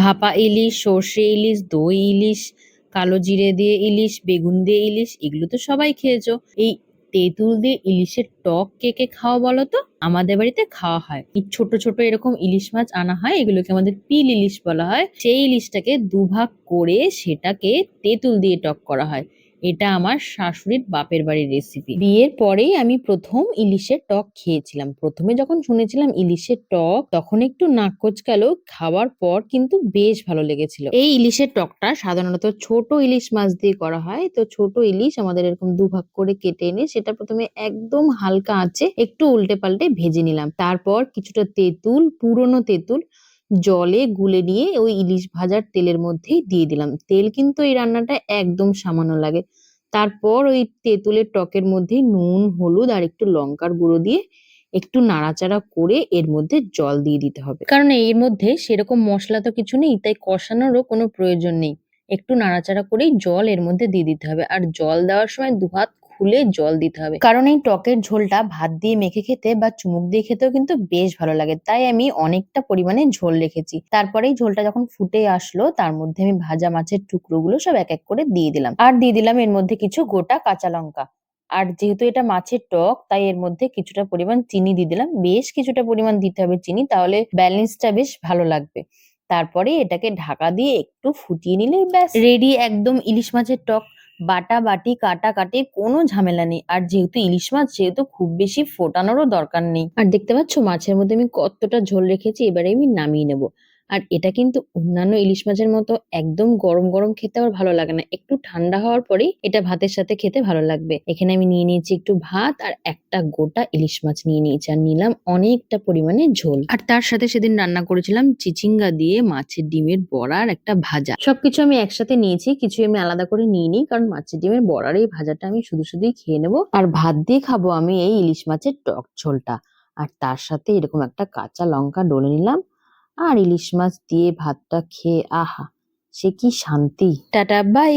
ভাপা ইলিশ, সর্ষে ইলিশ, দই ইলিশ, কালো জিরে দিয়ে ইলিশ, বেগুন দিয়ে ইলিশ, এগুলো তো সবাই খেয়েছো। এই তেঁতুল দিয়ে ইলিশের টক কে কে খাওয়া বলো তো? আমাদের বাড়িতে খাওয়া হয়। এই ছোট ছোট এরকম ইলিশ মাছ আনা হয়, এগুলোকে আমাদের পিল ইলিশ বলা হয়। সেই ইলিশটাকে দুভাগ করে সেটাকে তেঁতুল দিয়ে টক করা হয়। এটা আমার শাশুড়ির বাপের বাড়ির রেসিপি বিয়ের পরেই আমি প্রথম ইলিশের টক খেয়েছিলাম। প্রথমে যখন শুনেছিলাম ইলিশের টক, তখন একটু নাক কোচকাল, খাওয়ার পর কিন্তু বেশ ভালো লেগেছিল। এই ইলিশের টকটা সাধারণত ছোট ইলিশ মাছ দিয়ে করা হয়। তো ছোট ইলিশ আমাদের এরকম দুভাগ করে কেটে এনে সেটা প্রথমে একদম হালকা আঁচে একটু উল্টে পাল্টে ভেজে নিলাম। তারপর কিছুটা তেঁতুল, পুরনো তেঁতুল জলে গুলে নিয়ে ওই ইলিশ ভাজার তেলের মধ্যেই দিয়ে দিলাম। তেল কিন্তু এই রান্নাটা একদম সামান্য লাগে। তারপর ওই তেঁতুলের টকের মধ্যেই নুন, হলুদ আর একটু লঙ্কার গুঁড়ো দিয়ে একটু নাড়াচাড়া করে এর মধ্যে জল দিয়ে দিতে হবে। কারণ এর মধ্যে সেরকম মশলা তো কিছু নেই, তাই কষানোরও কোনো প্রয়োজন নেই। একটু নাড়াচাড়া করেই জল এর মধ্যে দিয়ে দিতে হবে। আর জল দেওয়ার সময় দুহাত খুলে জল দিতে হবে। কারণ এই টকের ঝোলটা ভাত দিয়ে মেখে খেতে বা চুমুক দিয়ে খেতেও কিন্তু বেশ ভালো লাগে। তাই আমি অনেকটা পরিমাণে ঝোল রেখেছি। তারপরে ঝোলটা যখন ফুটে আসলো, তার মধ্যে আমি ভাজা মাছের টুকরোগুলো সব এক এক করে দিয়ে দিলাম। আর দিয়ে দিলাম এর মধ্যে কিছু গোটা কাঁচা লঙ্কা। আর যেহেতু এটা মাছের টক, তাই এর মধ্যে কিছুটা পরিমাণ চিনি দিয়ে দিলাম। বেশ কিছুটা পরিমাণ দিতে হবে চিনি, তাহলে ব্যালেন্সটা বেশ ভালো লাগবে। তারপরে এটাকে ঢাকা দিয়ে একটু ফুটিয়ে নিলেই ব্যাস। রেডি একদম ইলিশ মাছের টক। বাটা বাটি কাটা কাটে কোনো ঝামেলা নেই। আর যেহেতু ইলিশ মাছ, সেহেতু খুব বেশি ফোটানোরও দরকার নেই। আর দেখতে পাচ্ছ, মাছের মধ্যে আমি কতটা ঝোল রেখেছি, এবারে আমি নামিয়ে নেব। আর এটা কিন্তু অন্যান্য ইলিশ মাছের মতো একদম গরম গরম খেতে আর ভালো লাগে না। একটু ঠান্ডা হওয়ার পরেই এটা ভাতের সাথে খেতে ভালো লাগবে। এখানে আমি নিয়ে নিয়েছি একটু ভাত আর একটা গোটা ইলিশ মাছ নিয়ে নিয়েছি আর নিলাম অনেকটা পরিমাণে ঝোল। আর তার সাথে সেদিন রান্না করেছিলাম চিচিঙ্গা দিয়ে মাছের ডিমের বড়া আর একটা ভাজা। সবকিছু আমি একসাথে নিয়েছি কিছু আমি আলাদা করে নিয়ে নিই কারণ মাছের ডিমের বড়ার এই ভাজাটা আমি শুধু শুধুই খেয়ে নেব। আর ভাত দিয়ে খাব আমি এই ইলিশ মাছের টক ঝোলটা। আর তার সাথে এরকম একটা কাঁচা লঙ্কা ডলে নিলাম। আর ইলিশ মাছ দিয়ে ভাতটা খেয়ে আহা সে কি শান্তি। Tata bye.